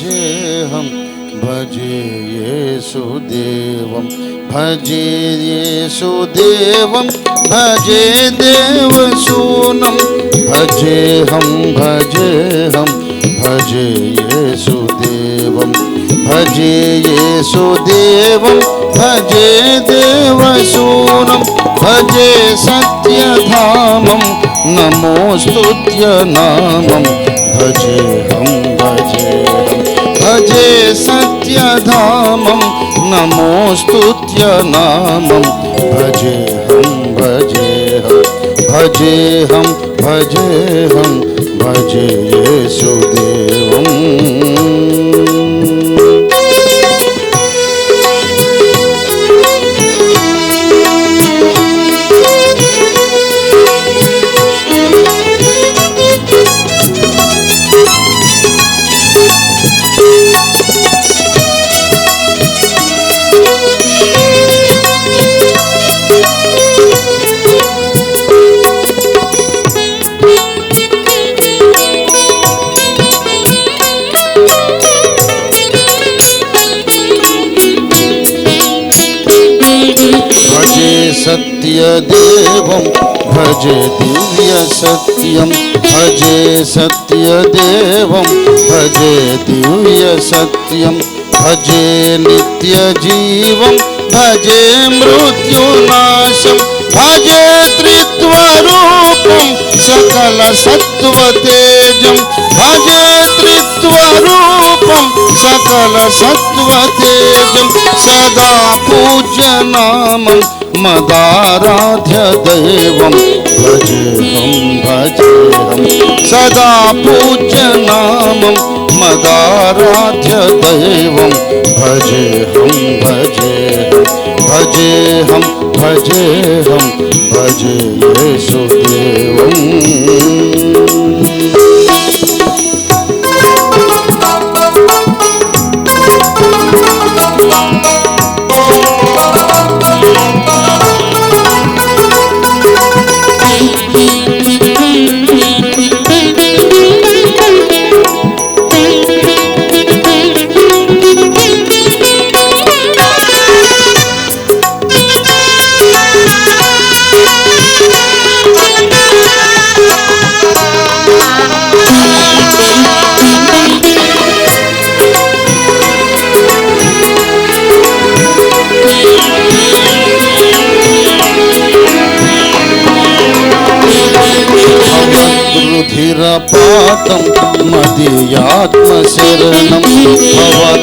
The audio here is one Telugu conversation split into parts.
भजे हम, भजे ये सुदेवम भजे ये सुदेवम भजे देव सूनम, भजे हम भजे हम, भजे ये सुदेवम भजे ये सुदेवम भजे देव सूनम, भजे सत्य सत्यधामं नमोस्तुत्य नामं भजे हम भजे हम। भजे सत्यधामं नमोस्तुत्य नामं। भजे हम भजे हम भजे हम भजे हम भजे येसुदेवम्। सत्यदेवं भजे दिव्यसत्यं भजे सत्यदेवं भजे दिव्यसत्यं भजे नित्यजीवं भजे मृत्युनाशं भजे त्रित्वरूपं सकलसत्त्वतेजं भजे त्रित्वरूपं सकलसत्त्वतेजं सदा पूज्यनामं मदाराध्य देवं भजेहं भजेहं सदा पूज्य नाम मदाराध्य देवं हम भजेहं भजेहं भजेहं भजे सुदेव मदीयात्मशरणं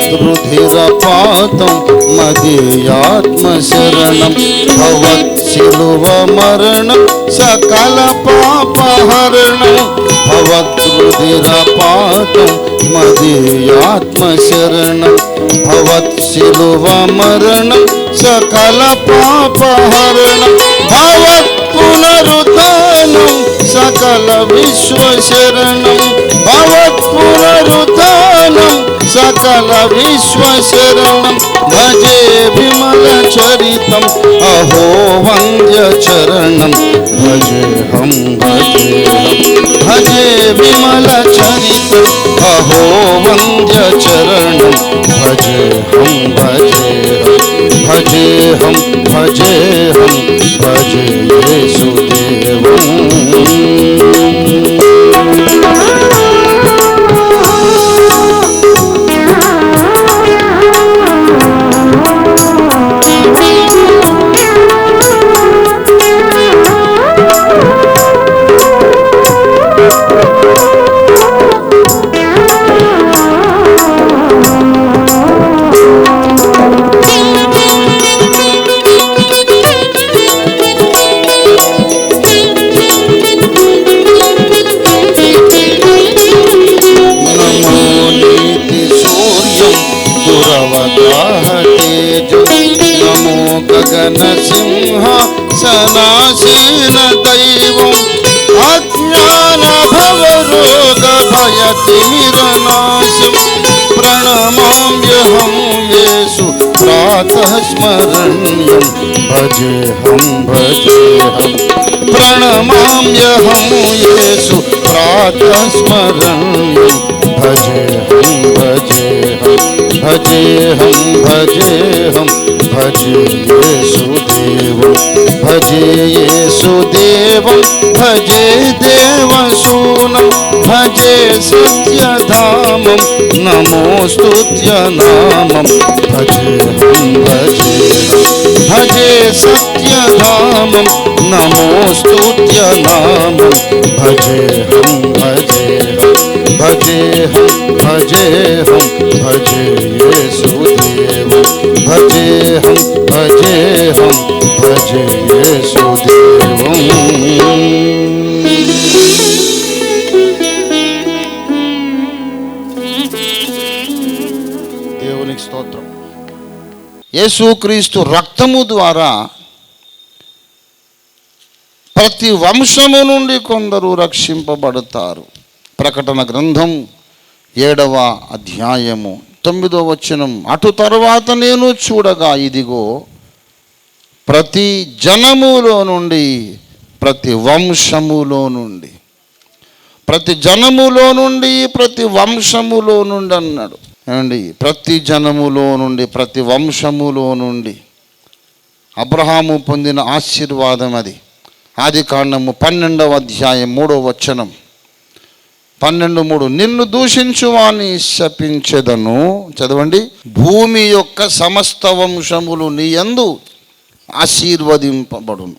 भवद्रुधिरपातं मदीयात्मशरणं भवत्शिलुवमरणं सकलपापहरणं भवद्रुधिरपातं मदीयात्मशरणं भवत्शिलुवमरणं सकलपापहरणं भवत् सकल विश्व शरणम भवत सकल विश्व शरणम भजे विमल चरितम, अहो वंद्य चरणम। भजे हम, भजे भजे विमल चरितम, अहो वंद्य चरणम। भजे हम, भजे भजे हम भजे हम। भजे सुदे భయ తిమిరనాశం ప్రణమామ్యహం యేసు ప్రాతః స్మరణ్యం భజేహం భజేహం ప్రణమామ్యహం యేసు ప్రాతః స్మరణ్యం భజేహం భజేహం భజేహం భజేహం భజే యేసుదేవం భజే యేసుదేవం భజే దేవశూనం భజే సత్యధామం నమోస్తుత్య నామం భజేహం భజేహం భజే సత్యధామం నమోస్తుత్య నామం భజేహం భజేహం భజేహం భజేహం భజే యేసుదేవం భజేహం భజేహం భజే యేసుక్రీస్తు రక్తము ద్వారా ప్రతి వంశము నుండి కొందరు రక్షింపబడతారు. ప్రకటన గ్రంథం ఏడవ అధ్యాయము తొమ్మిదో వచనం. అటు తర్వాత నేను చూడగా ఇదిగో ప్రతి జనములో నుండి ప్రతి వంశములో నుండి ప్రతి జనములో నుండి ప్రతి వంశములో నుండి అన్నాడు. ఏమండి? ప్రతి జనములో నుండి ప్రతి వంశములో నుండి అబ్రహాము పొందిన ఆశీర్వాదం అది. ఆది కాండము పన్నెండవ అధ్యాయం మూడవ వచనం. పన్నెండు మూడు నిన్ను దూషించువాని శపించెదను. చదవండి. భూమి యొక్క సమస్త వంశములు నీ యందు ఆశీర్వదింపబడును.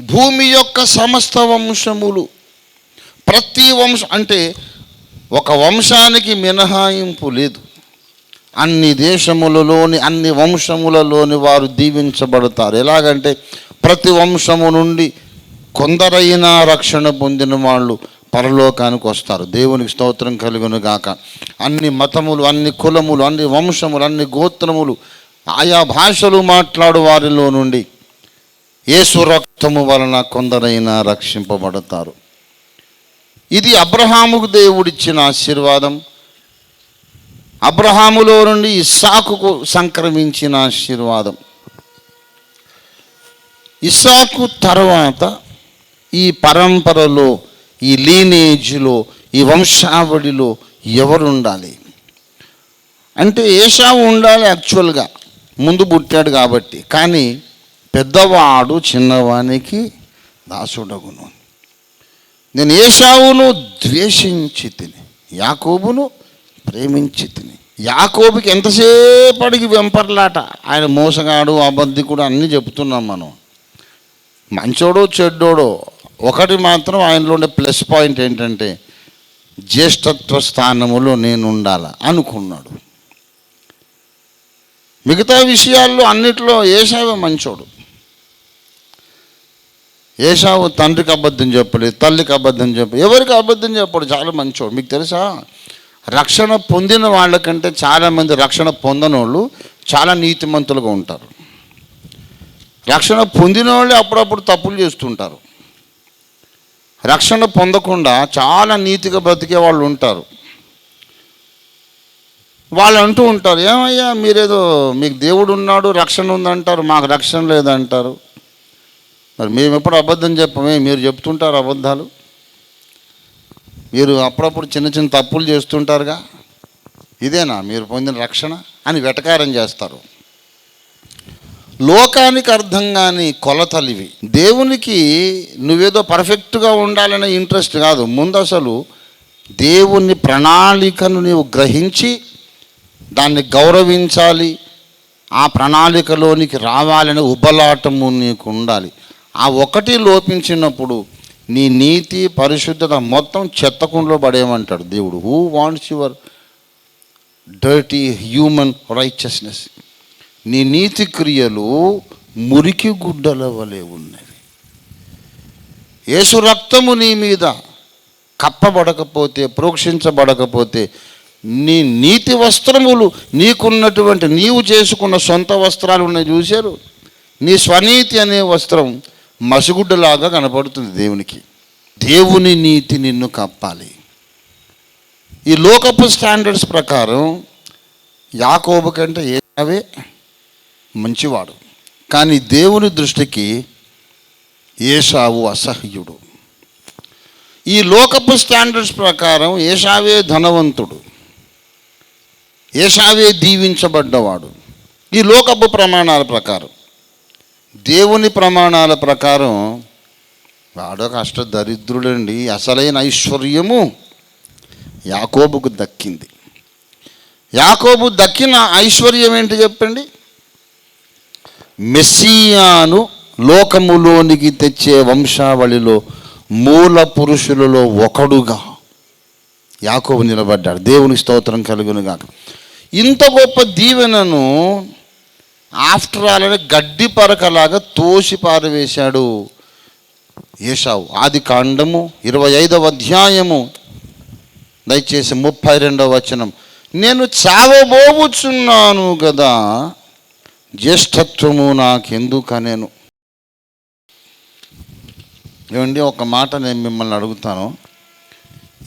భూమి యొక్క సమస్త వంశములు ప్రతి వంశం అంటే ఒక వంశానికి మినహాయింపు లేదు. అన్ని దేశములలోని అన్ని వంశములలోని వారు దీవించబడతారు. ఎలాగంటే ప్రతి వంశము నుండి కొందరైనా రక్షణ పొందిన వాళ్ళు పరలోకానికి వస్తారు. దేవునికి స్తోత్రం కలుగును గాక అన్ని మతములు అన్ని కులములు అన్ని వంశములు అన్ని గోత్రములు ఆయా భాషలు మాట్లాడు వారిలో నుండి యేసు రక్తము వలన కొందరైనా రక్షింపబడతారు. ఇది అబ్రహాముకు దేవుడిచ్చిన ఆశీర్వాదం. అబ్రహాములో నుండి ఇస్సాకుకు సంక్రమించిన ఆశీర్వాదం. ఇస్సాకు తర్వాత ఈ పరంపరలో ఈ లీనేజ్లో ఈ వంశావళిలో ఎవరు ఉండాలి అంటే ఏషావు ఉండాలి యాక్చువల్గా ముందు పుట్టాడు కాబట్టి. కానీ పెద్దవాడు చిన్నవానికి దాసుడగును. నేను ఏషావును ద్వేషించి తిని యాకోబును ప్రేమించి తిని. యాకోబుకి ఎంతసేపటికి వెంపర్లాట? ఆయన మోసగాడు అబద్ధికుడు అన్నీ చెప్తున్నాం మనం. మంచోడో చెడ్డోడో ఒకటి మాత్రం ఆయనలో ఉండే ప్లస్ పాయింట్ ఏంటంటే జ్యేష్ఠత్వ స్థానములో నేను ఉండాల అనుకున్నాడు. మిగతా విషయాల్లో అన్నిట్లో ఏషావే మంచోడు. ఏషావు తండ్రికి అబద్ధం చెప్పలేదు తల్లికి అబద్ధం చెప్పలేదు ఎవరికి అబద్ధం చెప్పడు? చాలా మంచోడు. మీకు తెలుసా? రక్షణ పొందిన వాళ్ళకంటే చాలామంది రక్షణ పొందనోళ్ళు వాళ్ళు చాలా నీతిమంతులుగా ఉంటారు. రక్షణ పొందిన వాళ్ళు అప్పుడప్పుడు తప్పులు చేస్తుంటారు. రక్షణ పొందకుండా చాలా నీతిగా బ్రతికే వాళ్ళు ఉంటారు. వాళ్ళు అంటూ ఉంటారు ఏమయ్యా మీరేదో మీకు దేవుడు ఉన్నాడు రక్షణ ఉందంటారు మాకు రక్షణ లేదంటారు. మరి మేము ఎప్పుడు అబద్ధం చెప్పమే? మీరు చెప్తుంటారు అబద్ధాలు. మీరు అప్పుడప్పుడు చిన్న చిన్న తప్పులు చేస్తుంటారుగా? ఇదేనా మీరు పొందిన రక్షణ అని వెటకారం చేస్తారు. లోకానికి అర్థం కాని కొలతలు ఇవి. దేవునికి నువ్వేదో పర్ఫెక్ట్గా ఉండాలనే ఇంట్రెస్ట్ కాదు. ముందు అసలు దేవుని ప్రణాళికను నీవు గ్రహించి దాన్ని గౌరవించాలి. ఆ ప్రణాళికలోనికి రావాలనే ఉబలాటము నీకు ఉండాలి ఆ ఒకటి లోపించినప్పుడు నీ నీతి పరిశుద్ధత మొత్తం చెత్తకుండలో పడేయమంటాడు దేవుడు. Who wants your dirty human righteousness నీ నీతి క్రియలు మురికి గుడ్డల వలె ఉన్నవి. యేసు రక్తము నీ మీద కప్పబడకపోతే ప్రోక్షించబడకపోతే నీ నీతి వస్త్రములు నీకున్నటువంటి నీవు చేసుకున్న సొంత వస్త్రాలు ఉన్నాయి చూశారు? నీ స్వనీతి అనే వస్త్రం మసిగుడ్డలాగా కనపడుతుంది దేవునికి. దేవుని నీతి నిన్ను కప్పాలి ఈ లోకపు స్టాండర్డ్స్ ప్రకారం యాకోబు కంటే ఏసావే మంచివాడు. కానీ దేవుని దృష్టికి ఏషావు అసహ్యుడు. ఈ లోకపు స్టాండర్డ్స్ ప్రకారం ఏషావే ధనవంతుడు. ఏషావే దీవించబడ్డవాడు. ఈ లోకపు ప్రమాణాల ప్రకారం. దేవుని ప్రమాణాల ప్రకారం వాడొక అష్ట దరిద్రుడండి అసలైన ఐశ్వర్యము యాకోబుకు దక్కింది. యాకోబు దక్కిన ఐశ్వర్యం ఏంటి చెప్పండి? మెస్సియాను లోకములోనికి తెచ్చే వంశావళిలో మూల పురుషులలో ఒకడుగా యాకోబు నిలబడ్డాడు. దేవుని స్తోత్రం కలుగునుగాక. ఇంత గొప్ప దీవెనను ఆఫ్టర్ ఆల్ అని గడ్డి పరకలాగా తోసి పారవేశాడు ఏషావు. ఆది కాండము ఇరవై ఐదవ అధ్యాయము. దయచేసి ముప్పై రెండవ వచనం. నేను చావబోవుచున్నాను కదా జ్యేష్ఠత్వము నాకెందుకనేను. ఏమండి ఒక మాట నేను మిమ్మల్ని అడుగుతాను.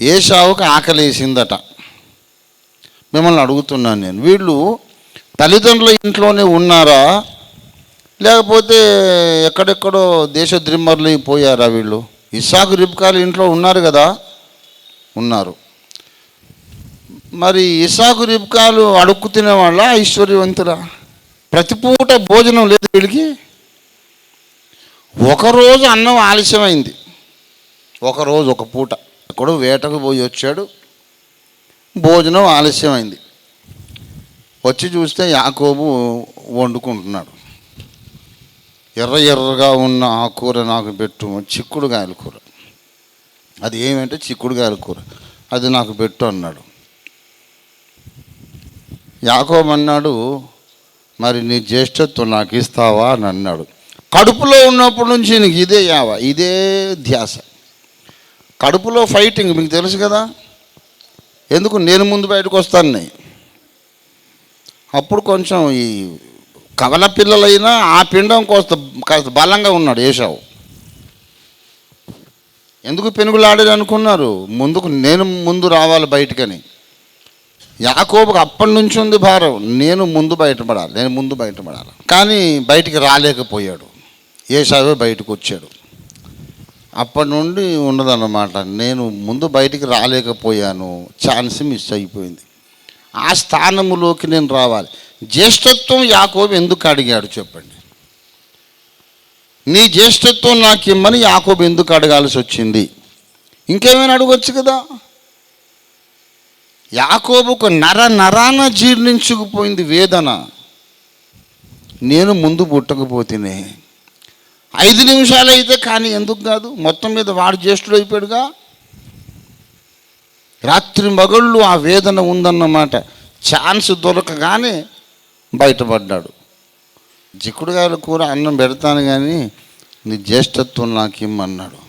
ఏషావుకి ఆకలేసిందట. మిమ్మల్ని అడుగుతున్నాను నేను. వీళ్ళు తల్లిదండ్రుల ఇంట్లోనే ఉన్నారా? లేకపోతే ఎక్కడెక్కడో దేశ ద్రిమ్మర్లు పోయారా వీళ్ళు? ఇసాకు రిబ్కాలు ఇంట్లో ఉన్నారు కదా? ఉన్నారు. మరి ఇసాకు రిబ్కాలు అడుక్కు తినేవాళ్ళ ఐశ్వర్యవంతురా ప్రతిపూట భోజనం లేదు వీళ్ళకి. ఒకరోజు అన్నం ఆలస్యమైంది. ఒకరోజు ఒక పూట. ఎక్కడో వేటకు పోయి వచ్చాడు. భోజనం ఆలస్యమైంది. వచ్చి చూస్తే యాకోబు వండుకుంటున్నాడు. ఎర్ర ఎర్రగా ఉన్న ఆ కూర నాకు పెట్టు చిక్కుడుగాయల కూర. అది ఏమంటే చిక్కుడుగాయల కూర. అది నాకు పెట్టు అన్నాడు. యాకోబు అన్నాడు మరి నీ జ్యేష్ఠత్వం నాకు ఇస్తావా? అని అన్నాడు. కడుపులో ఉన్నప్పటి నుంచి నీకు ఇదే యావ ఇదే ధ్యాస. కడుపులో ఫైటింగ్ మీకు తెలుసు కదా? ఎందుకు నేను ముందు బయటకు వస్తాను? అప్పుడు కొంచెం ఈ కవల పిల్లలైనా ఆ పిండం కోస్త కాస్త బలంగా ఉన్నాడు ఏషావు. ఎందుకు పెనుగులాడేది అనుకున్నారు? ముందుకు నేను ముందు రావాలి బయటకని. యాకోబుకు అప్పటి నుంచి ఉంది భారం నేను ముందు బయటపడాలి నేను ముందు బయటపడాలి. కానీ బయటికి రాలేకపోయాడు. ఏషావే బయటకు వచ్చాడు అప్పటి నుండి ఉన్నదన్నమాట నేను ముందు బయటికి రాలేకపోయాను ఛాన్స్ మిస్ అయిపోయింది. ఆ స్థానములోకి నేను రావాలి. జ్యేష్ఠత్వం యాకోబు ఎందుకు అడిగాడు చెప్పండి. నీ జ్యేష్ఠత్వం నాకు ఇమ్మని యాకోబు ఎందుకు అడగాల్సి వచ్చింది? ఇంకేమైనా అడగొచ్చు కదా? యాకోబుకు నర నరాన జీర్ణించుకుపోయింది వేదన. నేను ముందు పుట్టకపోతేనే. ఐదు నిమిషాలు అయితే కానీ ఎందుకు కాదు? మొత్తం మీద వాడు జ్యేష్ఠుడు అయిపోయాడుగా రాత్రి మగళ్ళు ఆ వేదన ఉందన్నమాట. ఛాన్స్ దొరకగానే బయటపడ్డాడు. జిక్కుడుగాయల కూర అన్నం పెడతాను కానీ నీ జ్యేష్ఠత్వం నాకిమ్మన్నాడు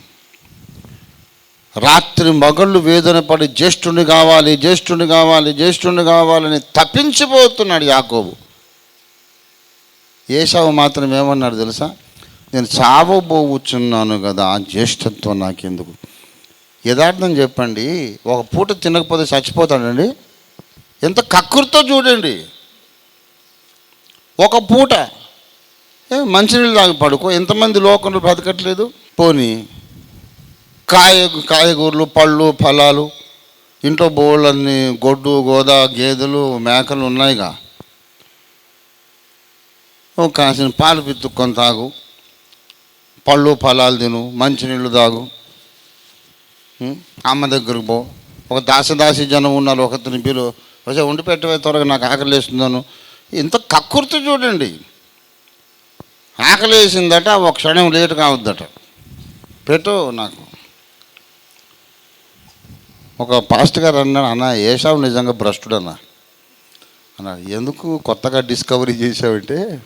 రాత్రి మగళ్ళు వేదన పడి జ్యేష్ఠుని కావాలి జ్యేష్ఠుని కావాలి జ్యేష్ఠుని కావాలని తప్పించిపోతున్నాడు యాకోబు. ఏషావు మాత్రం ఏమన్నాడు తెలుసా? నేను చావబోవుచున్నాను కదా ఆ జ్యేష్ఠత్వం నాకెందుకు? యథార్థం చెప్పండి. ఒక పూట తినకపోతే చచ్చిపోతాడండి. ఎంత కక్కుర్తో చూడండి. ఒక పూట. ఏ, మంచినీళ్ళు తాగి పడుకో. ఎంతమంది లోకంలో బ్రతకట్లేదు? పోనీ. కాయ కాయగూరలు పళ్ళు ఫలాలు ఇంట్లో బోళ్ళన్నీ గొడ్డు గోదా గేదెలు మేకలు ఉన్నాయిగా. ఓ కాసిన పాలు పిత్తుక్కొని తాగు. పళ్ళు ఫలాలు తిను. మంచినీళ్ళు తాగు. Hmm? అమ్మ దగ్గరకు పో. ఒక దాసదాసి జనం ఉన్నారు ఒకరిని పిలు. వచ్చే ఉండి పెట్టవే త్వరగా నాకు ఆకలి వేస్తుందను. ఇంత కక్కుర్తి చూడండి. ఆకలి వేసిందట ఒక క్షణం లేట్ కావద్దట. పెట్టు నాకు. ఒక పాస్ట్ గారు అన్నాడు అన్న ఏషావు నిజంగా భ్రష్టుడు అన్న అన్నాడు ఎందుకు కొత్తగా డిస్కవరీ చేసావంటే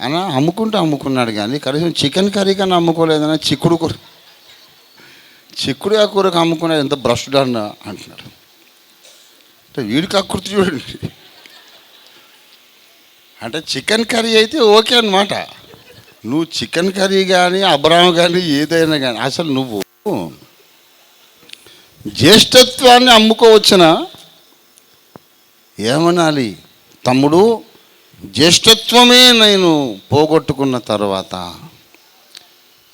అన్న అమ్ముకుంటే అమ్ముకున్నాడు కానీ కనీసం చికెన్ కర్రీ కన్నా అమ్ముకోలేదన్న చిక్కుడు కూర. చిక్కుడు ఆ కూరకు ఎంత భ్రష్టుడు అన్న అంటున్నాడు అంటే వీడికి ఆకృతి చూడండి. అంటే చికెన్ కర్రీ అయితే ఓకే అన్నమాట. నువ్వు చికెన్ కర్రీ కానీ అబ్రాహం కానీ ఏదైనా కానీ అసలు నువ్వు జ్యేష్ఠత్వాన్ని అమ్ముకోవచ్చునా? ఏమనాలి? తమ్ముడు జ్యేష్ఠత్వమే నేను పోగొట్టుకున్న తర్వాత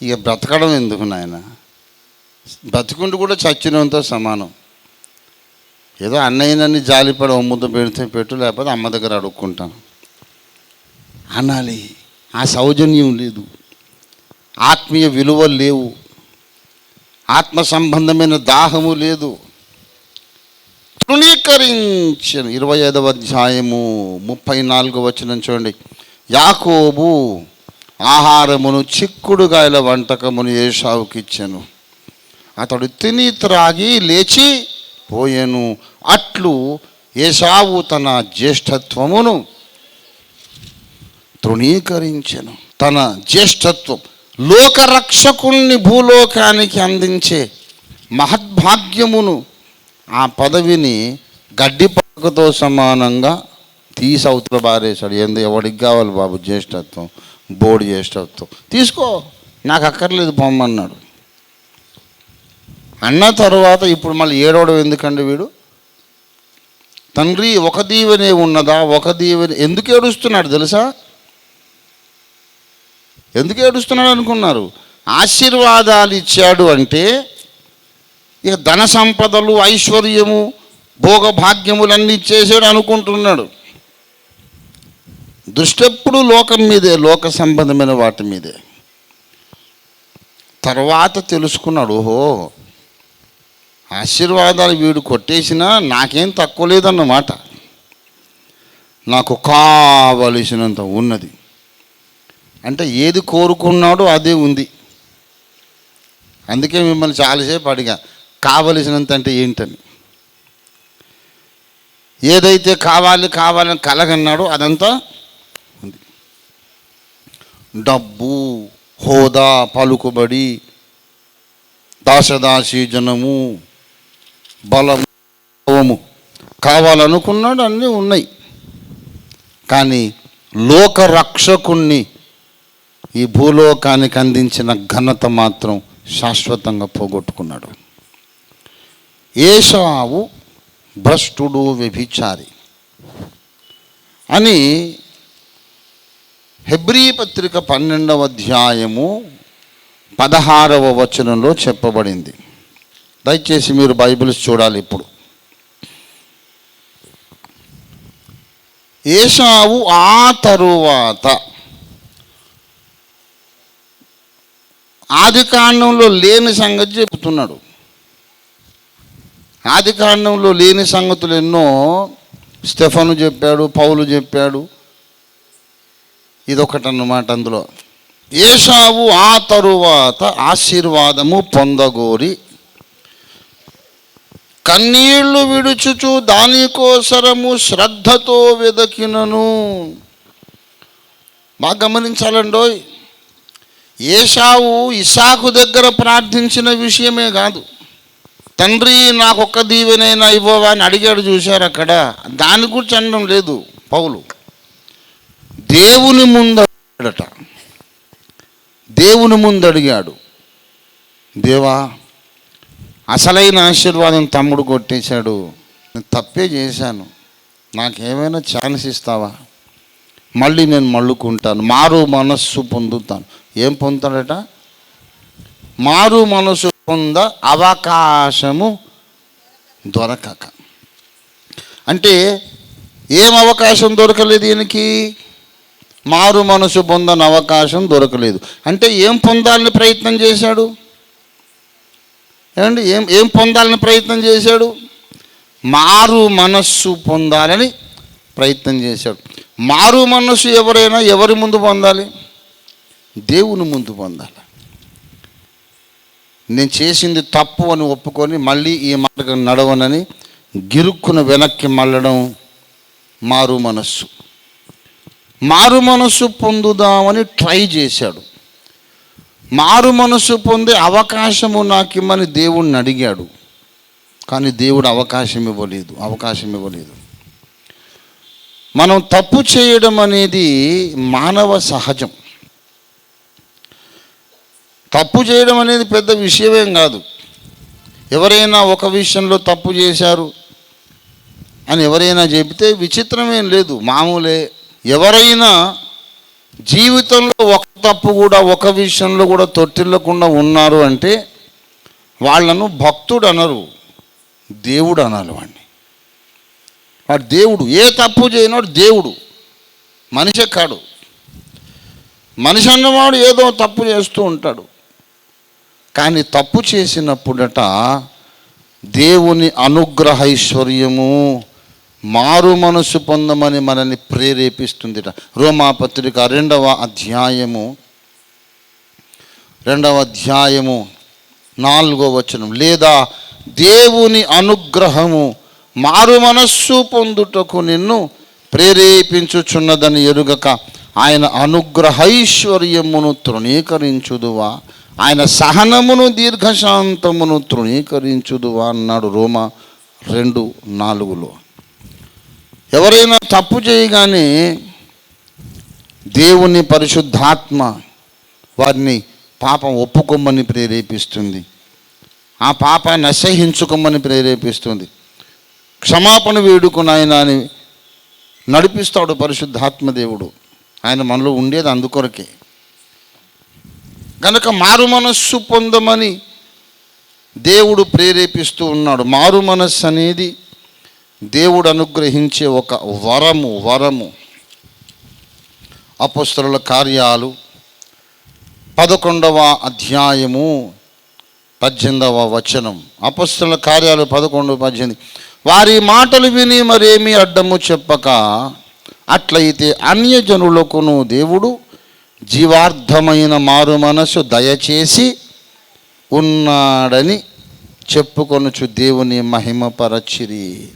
ఇక బ్రతకడం ఎందుకు నాయన? బ్రతుకుంటూ కూడా చచ్చినంతో సమానం. ఏదో అన్నయ్యనని జాలిపడి ఓ పెడితే పెట్టు లేకపోతే అమ్మ దగ్గర అడుక్కుంటాను. అనాలి. ఆ సౌజన్యం లేదు. ఆత్మీయ విలువలు లేవు. ఆత్మ సంబంధమైన దాహము లేదు. తృణీకరించిన. ఇరవై ఐదవ అధ్యాయము ముప్పై నాలుగు వచ్చిన చూడండి. యాకోబు ఆహారమును చిక్కుడుగాయల వంటకమును ఏషావుకి ఇచ్చాను అతడు తిని త్రాగి లేచి పోయెను. అట్లు ఏసావు తన జ్యేష్ఠత్వమును తృణీకరించెను. తన జ్యేష్ఠత్వం లోకరక్షకుణ్ణి భూలోకానికి అందించే మహద్భాగ్యమును ఆ పదవిని గడ్డి పక్కతో సమానంగా తీసి అవతల బారేశాడు ఏంది? ఎవడికి కావాలి బాబు జ్యేష్ఠత్వం? బోర్డు జ్యేష్ఠత్వం. తీసుకో. నాకు అక్కర్లేదు పొమ్మన్నాడు. అన్న తర్వాత ఇప్పుడు మళ్ళీ ఏడవడం ఎందుకండి వీడు? తండ్రి ఒక దీవెనే ఉన్నదా? ఒక దీవెన ఎందుకు ఏడుస్తున్నాడు తెలుసా? ఎందుకు ఏడుస్తున్నాడు అనుకున్నారు? ఆశీర్వాదాలు ఇచ్చాడు అంటే ఇక ధన సంపదలు ఐశ్వర్యము భోగభాగ్యములన్నీ ఇచ్చేసాడు అనుకుంటున్నాడు. దృష్టెప్పుడు లోకం మీదే లోక సంబంధమైన వాటి మీదే. తర్వాత తెలుసుకున్నాడు ఓహో ఆశీర్వాదాలు వీడు కొట్టేసినా నాకేం తక్కువ లేదన్నమాట. నాకు కావలసినంత ఉన్నది. అంటే ఏది కోరుకున్నాడో అదే ఉంది. అందుకే మిమ్మల్ని చాలాసేపు అడిగా కావలసినంత అంటే ఏంటని. ఏదైతే కావాలి కావాలని కలగన్నాడో అదంతా ఉంది. డబ్బు హోదా పలుకుబడి దాసదాసి జనము బలము. కావాలనుకున్నాడు అన్నీ ఉన్నాయి. కానీ లోకరక్షకుణ్ణి ఈ భూలోకానికి అందించిన ఘనత మాత్రం శాశ్వతంగా పోగొట్టుకున్నాడు. ఏషావు భ్రష్టుడు వ్యభిచారి అని హెబ్రీ పత్రిక పన్నెండవ అధ్యాయము పదహారవ వచనంలో చెప్పబడింది. దయచేసి మీరు బైబిల్స్ చూడాలి ఇప్పుడు. ఏషావు ఆ తరువాత ఆది కాండంలో లేని సంగతి చెబుతున్నాడు. ఆది కాండంలో లేని సంగతులు ఎన్నో స్టెఫను చెప్పాడు పౌలు చెప్పాడు. ఇదొకటి అన్నమాట అందులో. ఏషావు ఆ తరువాత ఆశీర్వాదము పొందగోరి కన్నీళ్ళు విడుచుచు దానికోసరము శ్రద్ధతో వెదకినను. బాగా గమనించాలండో ఏషావు ఇసాకు దగ్గర ప్రార్థించిన విషయమే కాదు. తండ్రి నాకు ఒక్క దీవెనైనా ఇవ్వవా అని అడిగాడు చూశారు అక్కడ. దాని గురించి అనడం లేదు పౌలు. దేవుని ముందు అడిగాడట. దేవుని ముందు అడిగాడు. దేవా అసలైన ఆశీర్వాదం తమ్ముడు కొట్టేశాడు. నేను తప్పే చేశాను. నాకేమైనా ఛాన్స్ ఇస్తావా? మళ్ళీ నేను మళ్ళుకుంటాను. మారు మనస్సు పొందుతాను. ఏం పొందుతాడట? మారు మనసు పొంద అవకాశము దొరకక. అంటే ఏం అవకాశం దొరకలేదు ఈయనకి? మారు మనసు పొందని అవకాశం దొరకలేదు. అంటే ఏం పొందాలని ప్రయత్నం చేశాడు? ఏమండి? ఏం ఏం పొందాలని ప్రయత్నం చేశాడు? మారు మనస్సు పొందాలని ప్రయత్నం చేశాడు. మారు మనస్సు ఎవరైనా ఎవరి ముందు పొందాలి? దేవుని ముందు పొందాలి. నేను చేసింది తప్పు అని ఒప్పుకొని మళ్ళీ ఈ మార్గం నడవనని గిరుక్కున వెనక్కి మళ్ళడం మారు మనస్సు. మారు మనస్సు పొందుదామని ట్రై చేశాడు. మారు మనసు పొందే అవకాశము నాకు ఇమ్మని దేవుణ్ణి అడిగాడు. కానీ దేవుడు అవకాశం ఇవ్వలేదు అవకాశం ఇవ్వలేదు. మనం తప్పు చేయడం అనేది మానవ సహజం. తప్పు చేయడం అనేది పెద్ద విషయమేం కాదు. ఎవరైనా ఒక విషయంలో తప్పు చేశారు అని ఎవరైనా చెబితే విచిత్రమేం లేదు. మామూలే ఎవరైనా జీవితంలో ఒక తప్పు కూడా ఒక విషయంలో కూడా తొట్టిల్లకుండా ఉన్నారు అంటే వాళ్ళను భక్తుడు అనరు దేవుడు అనాలి వాడిని వాడు దేవుడు. ఏ తప్పు చేయనోడు దేవుడు. మనిషి కాడు. మనిషి అన్నవాడు ఏదో తప్పు చేస్తూ ఉంటాడు. కానీ తప్పు చేసినప్పుడట దేవుని అనుగ్రహైశ్వర్యము మారు మనసు పొందమని మనల్ని ప్రేరేపిస్తుందిట. రోమాపత్రిక రెండవ అధ్యాయము రెండవ అధ్యాయము నాలుగో వచనం. లేదా దేవుని అనుగ్రహము మారు మనస్సు పొందుటకు నిన్ను ప్రేరేపించుచున్నదని ఎరుగక ఆయన అనుగ్రహైశ్వర్యమును తృణీకరించుదువా. ఆయన సహనమును దీర్ఘశాంతమును తృణీకరించుదువా అన్నాడు రోమ రెండు నాలుగులో. ఎవరైనా తప్పు చేయగానే దేవుని పరిశుద్ధాత్మ వారిని పాపం ఒప్పుకోమని ప్రేరేపిస్తుంది. ఆ పాపాన్ని అసహించుకోమని ప్రేరేపిస్తుంది. క్షమాపణ వేడుకుని అని నడిపిస్తాడు పరిశుద్ధాత్మ దేవుడు. ఆయన మనలో ఉండేది అందుకొరకే. కనుక మారు మనస్సు పొందమని దేవుడు ప్రేరేపిస్తూ ఉన్నాడు. మారు మనస్సు అనేది దేవుడు అనుగ్రహించే ఒక వరము వరము. అపస్తుల కార్యాలు పదకొండవ అధ్యాయము పద్దెనిమిదవ వచనం. అపస్తుల కార్యాలు పదకొండు పద్దెనిమిది. వారి మాటలు విని మరేమీ అడ్డము చెప్పక అట్లయితే అన్యజనులకును దేవుడు జీవార్థమైన మారు మనసు దయచేసి ఉన్నాడని చెప్పుకొనుచు దేవుని మహిమపరచిరి.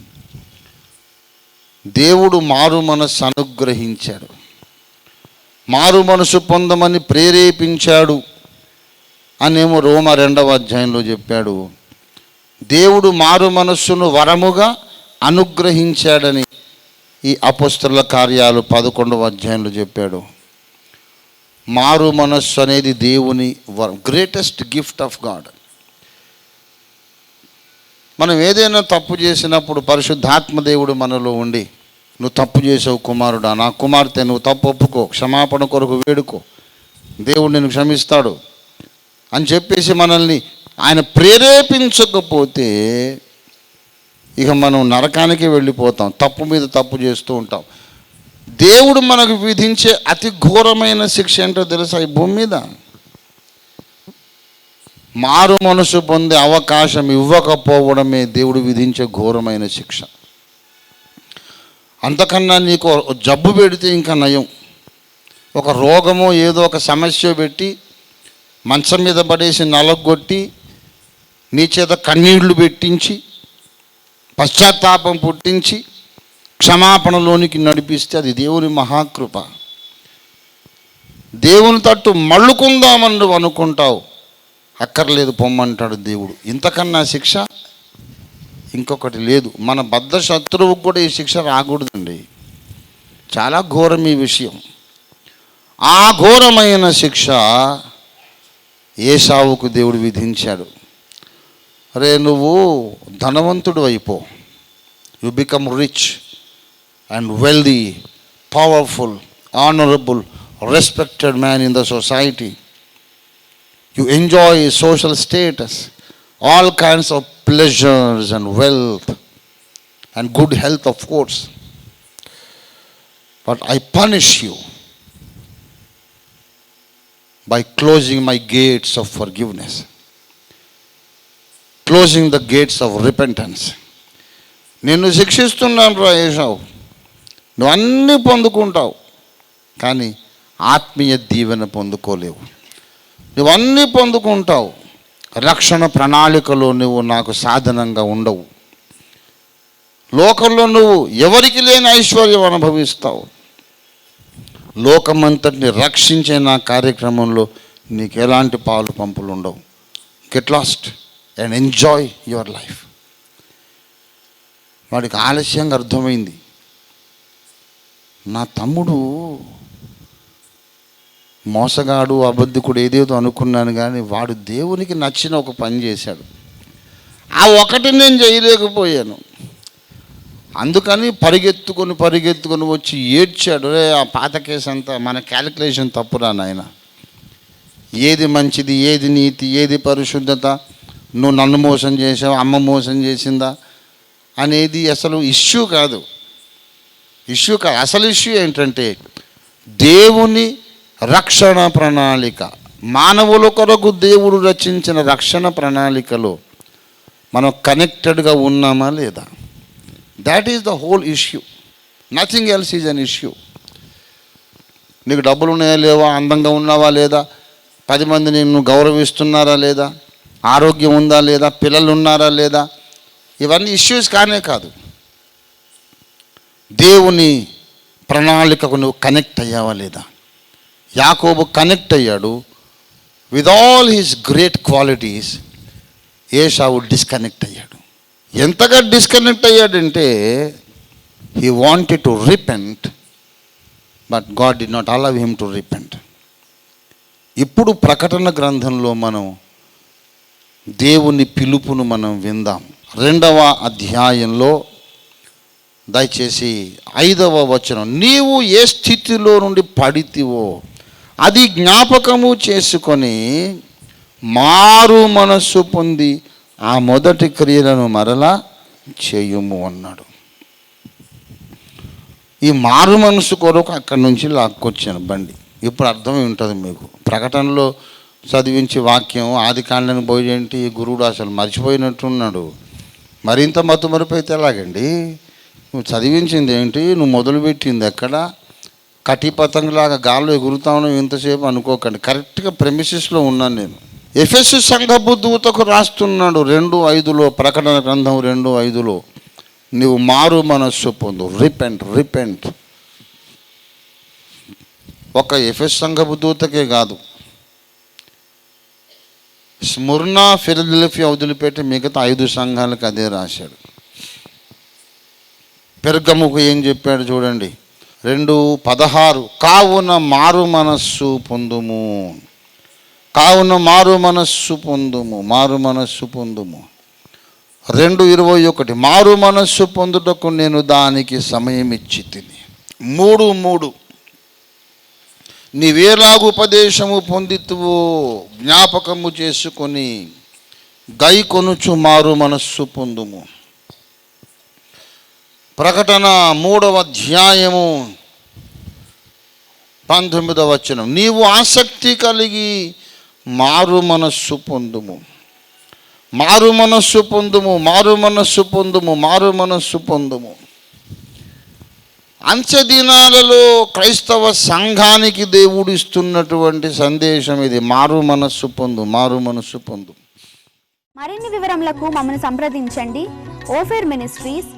దేవుడు మారు మనస్సు అనుగ్రహించాడు. మారు మనసు పొందమని ప్రేరేపించాడు అనేమో రోమ రెండవ అధ్యాయంలో చెప్పాడు. దేవుడు మారు మనస్సును వరముగా అనుగ్రహించాడని ఈ అపస్తుల కార్యాలు పదకొండవ అధ్యాయంలో చెప్పాడు. మారు మనస్సు అనేది దేవుని గ్రేటెస్ట్ గిఫ్ట్ ఆఫ్ గాడ్ మనం ఏదైనా తప్పు చేసినప్పుడు పరిశుద్ధాత్మ దేవుడు మనలో ఉండి నువ్వు తప్పు చేసావు కుమారుడా నా కుమార్తె నువ్వు తప్పు ఒప్పుకో క్షమాపణ కొరకు వేడుకో. దేవుడు నిన్ను క్షమిస్తాడు అని చెప్పేసి మనల్ని ఆయన ప్రేరేపించకపోతే ఇక మనం నరకానికి వెళ్ళిపోతాం తప్పు మీద తప్పు చేస్తూ ఉంటాం. దేవుడు మనకు విధించే అతి ఘోరమైన శిక్ష ఏంటో తెలుసా ఈ భూమి మీద? మారు మనసు పొందే అవకాశం ఇవ్వకపోవడమే దేవుడు విధించే ఘోరమైన శిక్ష. అంతకన్నా నీకు జబ్బు పెడితే ఇంకా నయం. ఒక రోగమో ఏదో ఒక సమస్య పెట్టి మంచం మీద పడేసి నలగొట్టి నీ చేత కన్నీళ్ళు పెట్టించి పశ్చాత్తాపం పుట్టించి క్షమాపణలోనికి నడిపిస్తే అది దేవుని మహాకృప. దేవుని తట్టు మళ్ళుకుందామని నువ్వు అనుకుంటావు. అక్కర్లేదు పొమ్మంటాడు దేవుడు. ఇంతకన్నా శిక్ష ఇంకొకటి లేదు. మన బద్ధ శత్రువుకు కూడా ఈ శిక్ష రాకూడదండి. చాలా ఘోరం ఈ విషయం. ఆ ఘోరమైన శిక్ష ఏసావుకు దేవుడు విధించాడు. అరే నువ్వు ధనవంతుడు అయిపో. You become rich and wealthy powerful honourable respected man in the society you enjoy social status all kinds of Pleasures and wealth and good health of course but I punish you by closing my gates of forgiveness, closing the gates of repentance. నిన్ను శిక్షిస్తున్నాను రా ఏసావు నువ్వు అన్నీ పొందుకుంటావు కానీ ఆత్మీయ దీవెన పొందుకోలేవు నువ్వు అన్నీ పొందుకుంటావు రక్షణ ప్రణాళికలో నువ్వు నాకు సాధనంగా ఉండవు. లోకంలో నువ్వు ఎవరికి లేని ఐశ్వర్యం అనుభవిస్తావు. లోకమంతటిని రక్షించే నా కార్యక్రమంలో నీకు ఎలాంటి పాలు పంపులు ఉండవు. Get lost and enjoy your life వాడికి ఆలస్యంగా అర్థమైంది. నా తమ్ముడు మోసగాడు అబద్ధికుడు ఏదేదో అనుకున్నాను కానీ వాడు దేవునికి నచ్చిన ఒక పని చేశాడు. ఆ ఒకటి నేను చేయలేకపోయాను. అందుకని పరిగెత్తుకొని పరిగెత్తుకొని వచ్చి ఏడ్చాడు. రే ఆ పాత కేసు అంతా మన క్యాలిక్యులేషన్ తప్పురా నాయన. ఏది మంచిది ఏది నీతి ఏది పరిశుద్ధత? నువ్వు నన్ను మోసం చేసావు అమ్మ మోసం చేసిందా? అనేది అసలు ఇష్యూ కాదు. ఇష్యూ కాదు అసలు ఇష్యూ ఏంటంటే దేవుని రక్షణ ప్రణాళిక. మానవుల కొరకు దేవుడు రచించిన రక్షణ ప్రణాళికలో మనం కనెక్టెడ్గా ఉన్నామా లేదా? That is the whole issue nothing else is an issue నీకు డబ్బులు ఉన్నాయా లేవా? అందంగా ఉన్నావా లేదా? పది మంది నిన్ను గౌరవిస్తున్నారా లేదా? ఆరోగ్యం ఉందా లేదా? పిల్లలు ఉన్నారా లేదా? ఇవన్నీ ఇష్యూస్ కానే కాదు. దేవుని ప్రణాళికకు నువ్వు కనెక్ట్ అయ్యావా లేదా? యాకోబు కనెక్ట్ అయ్యాడు. With all his great qualities Esau disconnect అయ్యాడు. ఎంతగా disconnect అయ్యాడంటే he wanted to repent but God did not allow him to repent ఇప్పుడు ప్రకటన గ్రంథంలో మనం దేవుని పిలుపును మనం విందాం. రెండవ అధ్యాయంలో దయచేసి ఐదవ వచనం. నీవు ఏ స్థితిలో నుండి పడితివో అది జ్ఞాపకము చేసుకొని మారు మనస్సు పొంది ఆ మొదటి క్రియలను మరలా చేయుము అన్నాడు. ఈ మారు మనసు కొరకు అక్కడి నుంచి లాక్కొచ్చాను బండి. ఇప్పుడు అర్థమై ఉంటుంది మీకు. ప్రకటనలో చదివించే వాక్యం ఆది కాండని పోయేంటి గురువుడు అసలు మర్చిపోయినట్టున్నాడు. మరింత మత్తు మరిపోతే ఎలాగండి? నువ్వు చదివించింది ఏంటి నువ్వు మొదలుపెట్టింది ఎక్కడ? కటి పతంగులాగా గాల్లో ఎగురుతాను ఇంతసేపు అనుకోకండి. కరెక్ట్గా ప్రెమిసెస్లో ఉన్నాను నేను. ఎఫ్ఎస్ సంఘపు దూతకు రాస్తున్నాడు రెండు ఐదులో ప్రకటన గ్రంథం రెండు ఐదులో. నువ్వు మారు మనస్సు పొందు. Repent repent. ఒక ఎఫ్ఎస్ సంఘపు దూతకే కాదు. స్ముర్నా ఫిలదెల్ఫియా వదిలిపెట్టి మిగతా ఐదు సంఘాలకు అదే రాశాడు. పెరగముకు ఏం చెప్పాడు చూడండి. రెండు పదహారు. కావున మారు మనస్సు పొందుము. కావున మారు మనస్సు పొందుము. మారు మనస్సు పొందుము. రెండు ఇరవై ఒకటి. మారు మనస్సు పొందుటకు నేను దానికి సమయం ఇచ్చి తిని. మూడు మూడు. నీవేలాగు ఉపదేశము పొందితువో జ్ఞాపకము చేసుకొని గై కొనుచు మారు మనస్సు పొందుము. ప్రకటన మూడవ అధ్యాయము పంతొమ్మిదవ వచనం. నీవు ఆసక్తి కలిగి మారు మనస్సు పొందుము. మారు మనస్సు పొందుము మారు మనస్సు పొందుము మారు మనస్సు పొందుము. అంచె దినాలలో క్రైస్తవ సంఘానికి దేవుడు ఇస్తున్నటువంటి సందేశం ఇది మారు మనస్సు పొందు మారు మనస్సు పొందు. మరిన్ని వివరములకు మమ్మల్ని సంప్రదించండి. ఓఫేర్ మినిస్ట్రీస్